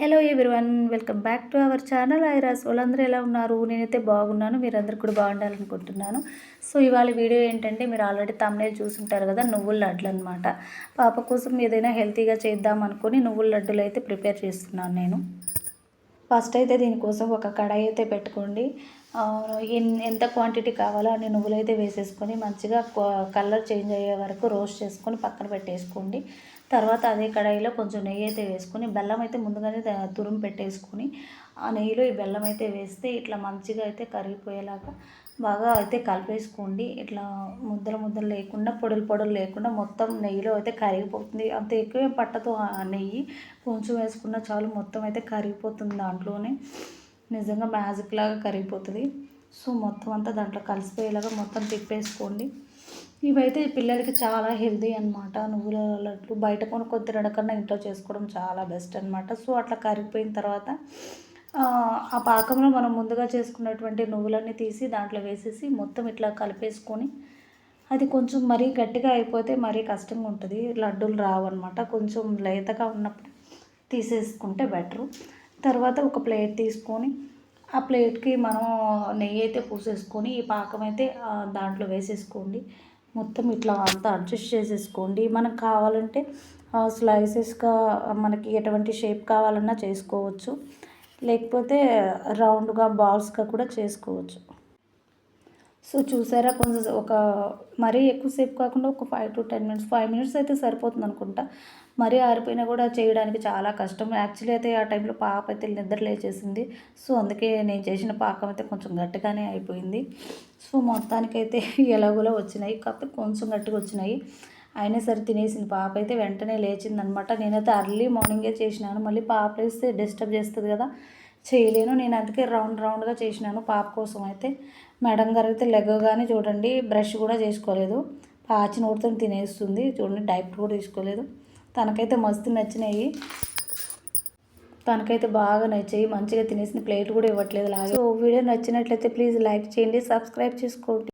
Hello everyone welcome back to our channel. ఐరాస్ వాళ్ళందరూ ఎలా ఉన్నారు? నేనైతే బాగున్నాను మీరందరూ కూడా బాగుండాలనుకుంటున్నాను. సో ఇవాళ వీడియో ఏంటంటే మీరు ఆల్రెడీ తమ్నేల్ చూసుంటారు కదా నువ్వుల లడ్లు అనమాట పాప కోసం ఏదైనా హెల్తీగా చేద్దాం అనుకుని నువ్వుల లడ్డులు అయితే ప్రిపేర్ చేస్తున్నాను నేను. ఫస్ట్ అయితే దీనికోసం ఒక కడాయి అయితే పెట్టుకోండి. ఎంత క్వాంటిటీ కావాలో అన్ని నువ్వులు అయితే వేసేసుకొని మంచిగా కలర్ చేంజ్ అయ్యే వరకు రోస్ట్ చేసుకొని పక్కన పెట్టేసుకోండి. తర్వాత అదే కడాయిలో కొంచెం నెయ్యి అయితే వేసుకొని బెల్లం అయితే ముందుగానే తురుము పెట్టేసుకొని ఆ నెయ్యిలో ఈ బెల్లం అయితే వేస్తే ఇట్లా మంచిగా అయితే కరిగిపోయేలాగా బాగా అయితే కలిపేసుకోండి. ఇట్లా ముద్దలు ముద్దలు లేకుండా పొడులు పొడులు లేకుండా మొత్తం నెయ్యిలో అయితే కరిగిపోతుంది. అంత ఎక్కువ పట్టదు ఆ నెయ్యి. కొంచెం వేసుకున్న చాలు మొత్తం అయితే కరిగిపోతుంది దాంట్లోనే. నిజంగా మ్యాజిక్ లాగా కరిగిపోతుంది. సో మొత్తం అంతా దాంట్లో కలిసిపోయేలాగా మొత్తం తిప్పేసుకోండి. ఇవైతే పిల్లలకి చాలా హెల్దీ అనమాట నువ్వుల లడ్లు బయట కొనుక్కొని తినడం కన్నా ఇంట్లో చేసుకోవడం చాలా బెస్ట్ అనమాట సో అట్లా కరిగిపోయిన తర్వాత ఆ, పాకంలో మనం ముందుగా చేసుకున్నటువంటి నువ్వులన్నీ తీసి దాంట్లో వేసేసి మొత్తం ఇట్లా కలిపేసుకొని అది కొంచెం మరీ గట్టిగా అయిపోతే మరీ కష్టంగా ఉంటుంది. లడ్డూలు రావన్నమాట. కొంచెం లేతగా ఉన్నప్పుడు తీసేసుకుంటే బెటరు తర్వాత ఒక ప్లేట్ తీసుకొని ఆ ప్లేట్కి మనం నెయ్యి అయితే పూసేసుకొని ఈ పాకం అయితే దాంట్లో వేసేసుకోండి. మొత్తం ఇట్లా అంతా అడ్జస్ట్ చేసేసుకోండి. మనకు కావాలంటే స్లైసెస్గా మనకి ఎటువంటి షేప్ కావాలన్నా చేసుకోవచ్చు. లేకపోతే రౌండ్గా బాల్స్గా కూడా చేసుకోవచ్చు. సో చూసారా కొంచెం ఒక మరీ ఎక్కువసేపు కాకుండా ఒక five to ten minutes five minutes అయితే సరిపోతుంది అనుకుంటా. మరీ ఆరిపోయినా కూడా చేయడానికి చాలా కష్టం. యాక్చువల్లీ అయితే ఆ టైంలో పాప అయితే నిద్ర లేచేసింది. సో అందుకే నేను చేసిన పాకం అయితే కొంచెం గట్టిగానే అయిపోయింది. సో మొత్తానికైతే ఎలాగోలా వచ్చినాయి. కాకపోతే కొంచెం గట్టిగా వచ్చినాయి. అయినా సరే తినేసింది. పాప అయితే వెంటనే లేచింది అనమాట నేనైతే అర్లీ మార్నింగే చేసినాను. మళ్ళీ పాప లేస్తే డిస్టర్బ్ చేస్తుంది కదా. చేయలేను. నేను అందుకే రౌండ్ రౌండ్గా చేసినాను. పాప కోసం అయితే మేడం గారు అయితే లెగగానే చూడండి బ్రష్ కూడా చేసుకోలేదు. పాచి నోటితో తినేస్తుంది. చూడండి డైపర్ కూడా తీసుకోలేదు. తనకైతే మస్తు నచ్చినాయి. తనకైతే బాగా నచ్చాయి. మంచిగా తినేసిన ప్లేట్ కూడా ఇవ్వట్లేదు. లాగే. ఓ వీడియో నచ్చినట్లయితే ప్లీజ్ లైక్ చేయండి సబ్స్క్రైబ్ చేసుకోండి.